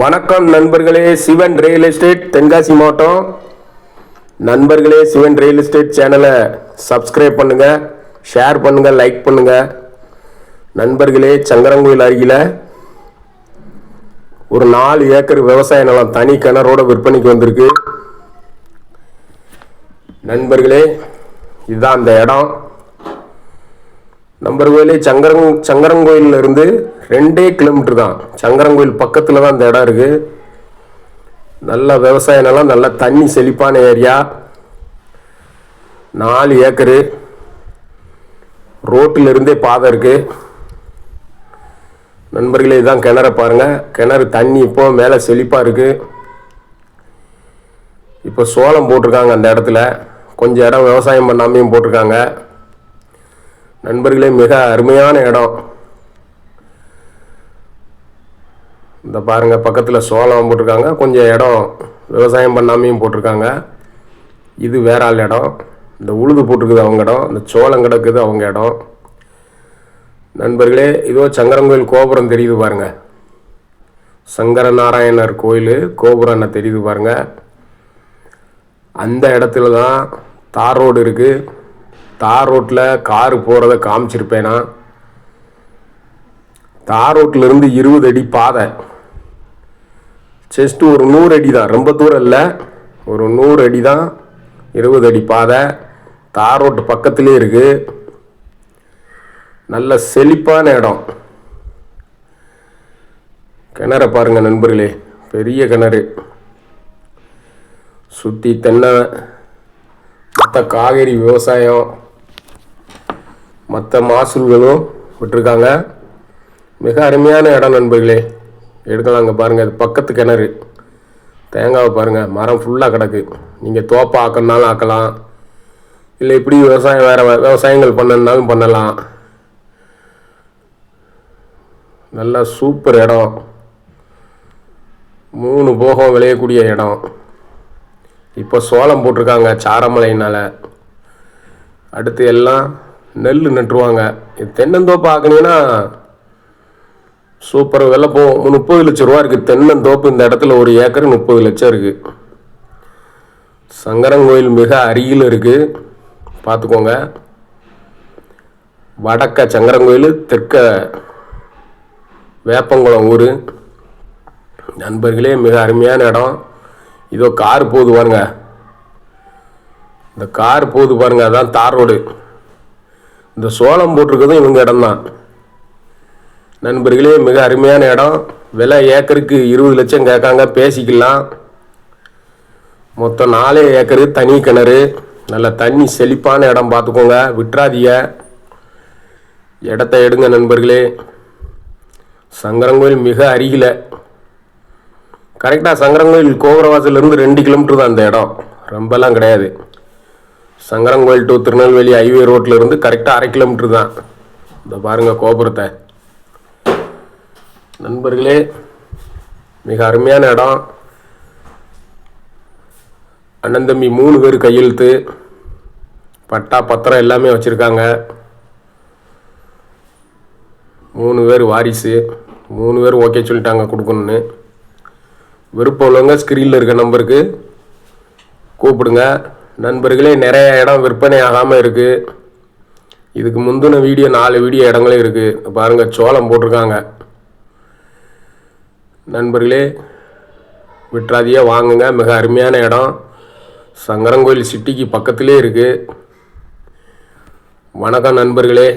வணக்கம் நண்பர்களே Sivan real estate Tenkasi மாவட்டம். நண்பர்களே சிவன் ரியல் எஸ்டேட் சேனலை சப்ஸ்கிரைப் பண்ணுங்க ஷேர் பண்ணுங்க லைக் பண்ணுங்க. நண்பர்களே சங்கரங்கோயில் அருகில் ஒரு நாலு ஏக்கர் விவசாய நிலம் தனி கிணறோட விற்பனைக்கு வந்திருக்கு. நண்பர்களே இதுதான் அந்த இடம். நம்பர் கோயிலே சங்கரங் சங்கரங்கோயில்ல இருந்து ரெண்டே கிலோமீட்டர் தான். சங்கரங்கோயில் பக்கத்தில் தான் இந்த இடம் இருக்குது நல்ல விவசாய நிலம் நல்ல தண்ணி செழிப்பான ஏரியா. நாலு ஏக்கரு. ரோட்டில் இருந்தே பாதை இருக்குது நண்பர்களே இதுதான் கிணற பாருங்கள் கிணறு தண்ணி இப்போ மேலே செழிப்பாக இருக்குது இப்போ சோளம் போட்டிருக்காங்க அந்த இடத்துல. கொஞ்சம் இடம் விவசாயம் பண்ணாமையும் போட்டிருக்காங்க. நண்பர்களே மிக அருமையான இடம். இந்த பாருங்க பக்கத்தில் சோளம் போட்டிருக்காங்க. கொஞ்சம் இடம் விவசாயம் பண்ணாமையும் போட்டிருக்காங்க. இது வேற ஆள் இடம். இந்த உழுது போட்டிருக்குது அவங்க இடம். இந்த சோளம் கிடக்குது அவங்க இடம். நண்பர்களே இதோ சங்கரங்கோயில் கோபுரம் தெரியுது பாருங்க. சங்கர நாராயணர் கோயில் கோபுரம் என்ன தெரியுது பாருங்க. அந்த இடத்துல தான் தார் ரோடு இருக்குது தார் ரோட்டில் காரு போகிறத காமிச்சிருப்பேனா? தார் ரோட்டில் இருந்து இருபது அடி பாதை. செஸ்ட்டு ஒரு நூறு அடி தான் ரொம்ப தூரம் இல்லை. ஒரு நூறு அடி தான் இருபது அடி பாதை. தார் ரோட்டு பக்கத்துலேயே இருக்குது நல்ல செழிப்பான இடம். கிணற பாருங்கள் நண்பர்களே. பெரிய கிணறு. சுற்றி தென்னை மற்ற காய்கறி விவசாயம். மற்ற மாசூல்களும் விட்டுருக்காங்க. மிக அருமையான இடம் நண்பர்களே. எடுக்கலாம் அங்கே பாருங்கள் அது பக்கத்து கிணறு. தேங்காவை பாருங்கள் மரம் ஃபுல்லாக கிடக்கு. நீங்கள் தோப்பை ஆக்கணுனாலும் ஆக்கலாம். இல்லை இப்படி விவசாயம் வேறு விவசாயங்கள் பண்ணணுனாலும் பண்ணலாம். நல்லா சூப்பர் இடம். மூணு போகம் விளையக்கூடிய இடம். இப்போ சோளம் போட்டிருக்காங்க சாரமலையினால். அடுத்து எல்லாம் நெல் நட்டுருவாங்க. தென்னந்தோப்பு ஆக்குனீங்கன்னா சூப்பர் வெள்ளப்போம் முப்பது லட்சம் ரூபா இருக்குது தென்னந்தோப்பு இந்த இடத்துல ஒரு ஏக்கர் முப்பது லட்சம் இருக்குது சங்கரங்கோயில் மிக அருகில் இருக்குது பார்த்துக்கோங்க. வடக்க சங்கரங்கோயில் தெற்க வேப்பங்குளம் ஊர். நண்பர்களே மிக அருமையான இடம். இதோ கார் போகுது பாருங்க. இந்த கார் போகுது பாருங்க. அதான் தார் ரோடு. இந்த சோளம் போட்டிருக்கிறதும் இவங்க இடம்தான். நண்பர்களே மிக அருமையான இடம். விலை ஏக்கருக்கு இருபது லட்சம் கேட்காங்க பேசிக்கலாம். மொத்தம் நாலு ஏக்கரு தனி கிணறு. நல்ல தண்ணி செழிப்பான இடம் பார்த்துக்கோங்க விட்டுறாதீங்க. இடத்த எடுங்க நண்பர்களே. சங்கரங்கோயில் மிக அருகில். கரெக்டாக சங்கரங்கோயில் கோபுரவாசலேருந்து ரெண்டு கிலோமீட்டர் தான் அந்த இடம். ரொம்பலாம் கிடையாது. சங்கரங்கோயில் டு திருநெல்வேலி ஹைவே ரோட்டில் இருந்து கரெக்டாக அரை கிலோமீட்டர் தான். இந்த பாருங்கள் கோபுரத்தை. நண்பர்களே மிக அருமையான இடம். அண்ணன் தம்பி மூணு பேர் கையெழுத்து பட்டா பத்திரம் எல்லாமே வச்சுருக்காங்க. மூணு பேர் வாரிசு. மூணு பேர் ஓகே சொல்லிட்டாங்க கொடுக்கணுன்னு விருப்பம் உள்ளவங்க ஸ்க்ரீனில் இருக்க நம்பருக்கு கூப்பிடுங்க. நண்பர்களே நிறைய இடம் விற்பனை ஆகாமல் இருக்குது இதுக்கு முந்தின வீடியோ நாலு வீடியோ இடங்களே இருக்குது பாருங்கள் சோளம் போட்டிருக்காங்க. நண்பர்களே விட்றாதியே வாங்குங்க. மிக அருமையான இடம். சங்கரங்கோயில் சிட்டிக்கு பக்கத்திலே இருக்குது வணக்கம் நண்பர்களே.